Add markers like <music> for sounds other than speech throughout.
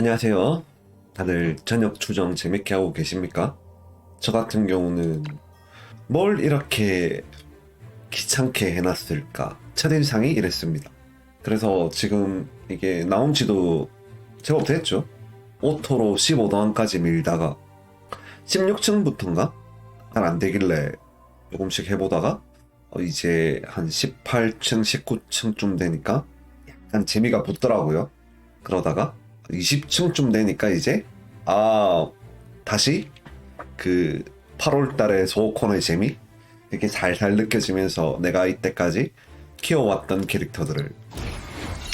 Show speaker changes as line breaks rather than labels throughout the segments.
안녕하세요. 다들 저녁 추정 재밌게 하고 계십니까? 저 같은 경우는 뭘 이렇게 귀찮게 해놨을까? 첫인상이 이랬습니다. 그래서 지금 이게 나온 지도 제법 됐죠? 오토로 15도안까지 밀다가 16층부터인가? 잘 안 되길래 조금씩 해보다가 어, 이제 한 18층, 19층쯤 되니까 약간 재미가 붙더라고요. 그러다가 20층쯤 되니까 이제 아 다시 그 8월 달에 소코너의 재미 이렇게 살살 느껴지면서 내가 이때까지 키워왔던 캐릭터들을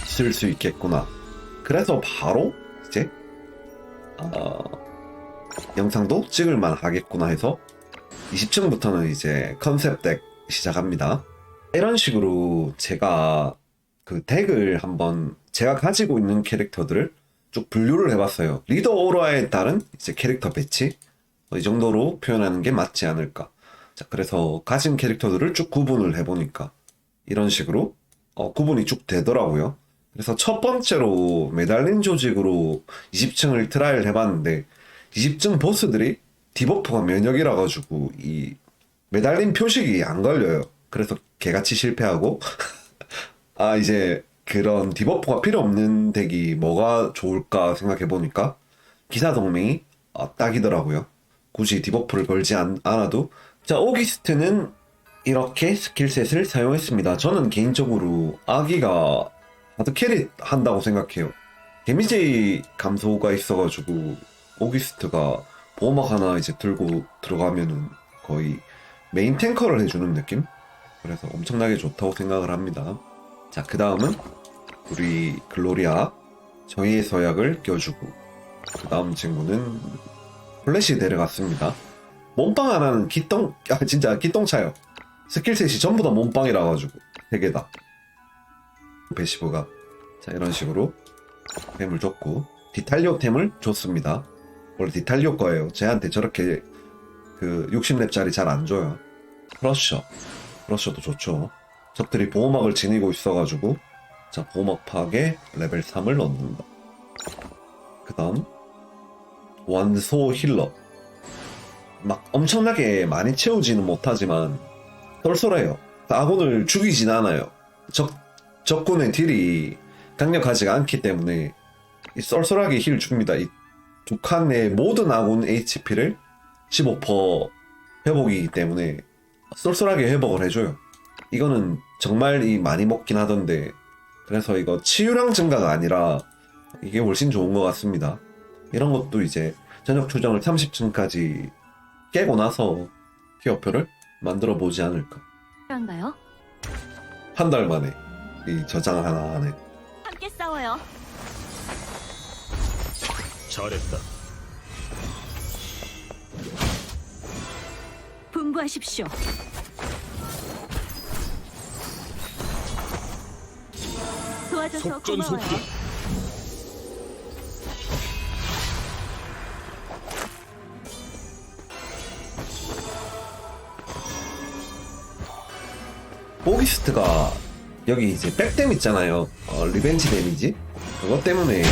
쓸 수 있겠구나. 그래서 바로 이제 어, 영상도 찍을만 하겠구나 해서 20층부터는 이제 컨셉 덱 시작합니다. 이런 식으로 제가 그 덱을 한번 제가 가지고 있는 캐릭터들을 쭉 분류를 해봤어요. 리더 오라에 따른 이제 캐릭터 배치 어, 이 정도로 표현하는 게 맞지 않을까. 자, 그래서 가진 캐릭터들을 쭉 구분을 해보니까 이런 식으로 어, 구분이 쭉 되더라고요. 그래서 첫 번째로 메달린 조직으로 20층을 트라이를 해봤는데 20층 보스들이 디버프가 면역이라 가지고 이 메달린 표식이 안 걸려요. 그래서 개같이 실패하고 <laughs> 아 이제 그런 디버프가 필요 없는 덱이 뭐가 좋을까 생각해 보니까 기사 동맹이 아, 딱이더라고요. 굳이 디버프를 걸지 않, 않아도 자 오기스트는 이렇게 스킬셋을 사용했습니다. 저는 개인적으로 아기가 하드캐리 한다고 생각해요. 데미지 감소가 있어가지고 오기스트가 보호막 하나 이제 들고 들어가면은 거의 메인 탱커를 해주는 느낌? 그래서 엄청나게 좋다고 생각을 합니다. 자, 그 다음은 우리 글로리아 정의의 서약을 껴주고 그 다음 친구는 플래시 데려갔습니다. 몸빵 하나는 기똥 아 진짜 기똥차요. 스킬셋이 전부 다 몸빵이라 가지고 세 개다. 베시브가 자 이런 식으로 템을 줬고 디탈리오 템을 줬습니다. 원래 디탈리오 거예요. 쟤한테 저렇게 그 60렙짜리 잘 안 줘요. 크러셔 크러셔도 좋죠. 적들이 보호막을 지니고 있어가지고 자 보호막 파괴 레벨 3을 넣는다. 그 다음 완소 힐러 막 엄청나게 많이 채우지는 못하지만 쏠쏠해요. 아군을 죽이진 않아요. 적 적군의 딜이 강력하지가 않기 때문에 이 쏠쏠하게 힐 줍니다. 이 두 칸의 모든 아군 HP를 15% 회복이기 때문에 쏠쏠하게 회복을 해줘요. 이거는 정말 이 많이 먹긴 하던데 그래서 이거 치유량 증가가 아니라 이게 훨씬 좋은 것 같습니다. 이런 것도 이제 저녁 조정을 30층까지 깨고 나서 기어표를 만들어 보지 않을까.
그런가요?
한 달 만에 이 저장 하나 안에
함께 싸워요.
잘했다.
분부하십시오. 도와줘서 고마워요.
속전속결.
오기스트가 여기 이제 백댐 있잖아요. 어, 리벤지 데미지 그것 때문에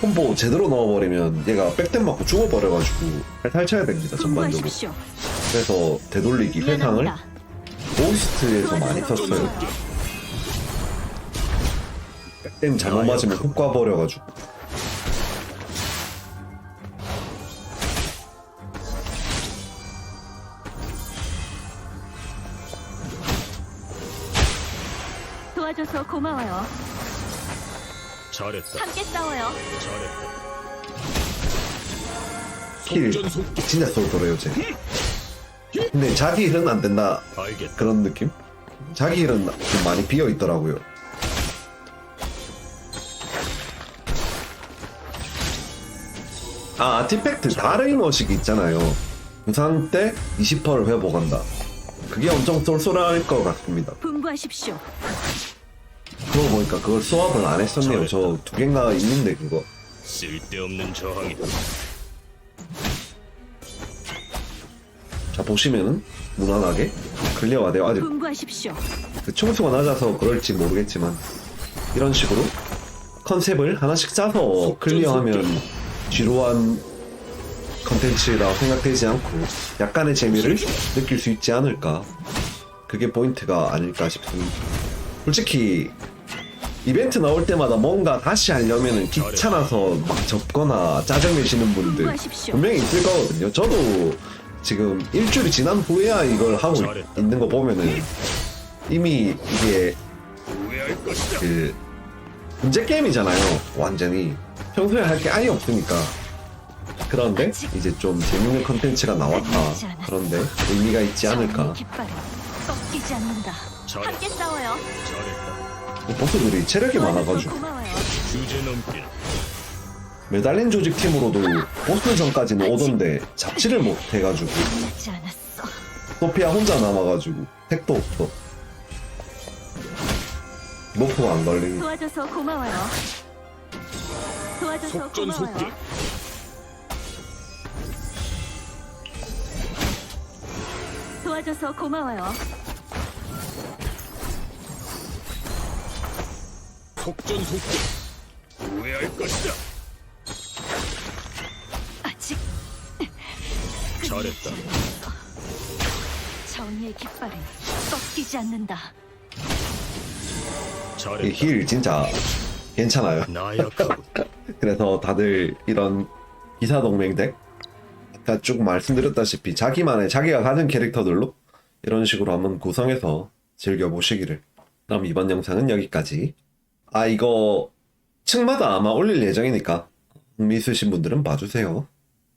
콤보 제대로 넣어버리면 얘가 백댐 맞고 죽어버려가지고 탈 쳐야 됩니다 전반적으로. 그래서 되돌리기 회상을
미안합니다.
오이스트에서 많이 썼어요. 백 댐 잘못 맞으면 훅 가버려가지고.
도와줘서 고마워요.
잘했다.
함께 싸워요.
잘했다.
킬
속전속결.
진짜 쏠쏠해요 쟤. 근데 자기 힐은 안 된다
알겠다.
그런 느낌? 자기 힐은 좀 많이 비어 있더라고요. 아 아티팩트 다른 머식이 있잖아요. 부상 때 20%를 회복한다. 그게 엄청 쏠쏠할 것 같습니다.
분부하십시오.
그거 보니까 그걸 수업을 안 했었네요. 저 두 개가 있는데 그거.
쓸데없는 저항이다.
자 보시면은 무난하게 클리어가 돼요. 아직
분부하십시오.
그 총수가 낮아서 그럴지 모르겠지만 이런 식으로 컨셉을 하나씩 짜서 클리어하면 지루한 컨텐츠라고 생각되지 않고 약간의 재미를 느낄 수 있지 않을까 그게 포인트가 아닐까 싶습니다 솔직히 이벤트 나올 때마다 뭔가 다시 하려면 귀찮아서 막 접거나 짜증내시는 분들. 분명히 있을 거거든요 저도 지금 일주일이 지난 후에야 이걸 하고. 있는 거 보면은 이미 이게. 그 문제 게임이잖아요 완전히 평소에 할 게 아예 없으니까 그런데 이제 좀 재밌는 컨텐츠가 나왔다 그런데 의미가 있지 않을까
꺾이지 않는다.
잘했다.
함께 싸워요.
보스들이 체력이
도와줘서
많아가지고
고마워요.
주제 넘길.
메달린 조직 팀으로도 보스 전까지는 오던데 잡지를 못 해가지고
끝나지 않았어.
소피아 혼자 남아가지고 택도 없어 목표가 안 걸리니
도와줘서 고마워요. 도와줘서
속전속결.
고마워요. 도와줘서 고마워요.
속전속결. 후회할 것이다.
아직
잘했다.
정의의 깃발은 꺾이지 않는다.
이
잘했다.
힐 진짜 괜찮아요. <laughs> 그래서 다들 이런 기사 동맹 덱 아까 쭉 말씀드렸다시피 자기만의 자기가 가진 캐릭터들로 이런 식으로 한번 구성해서 즐겨보시기를. 그럼 이번 영상은 여기까지. 아 이거 층마다 아마 올릴 예정이니까 흥미 있으신 분들은 봐주세요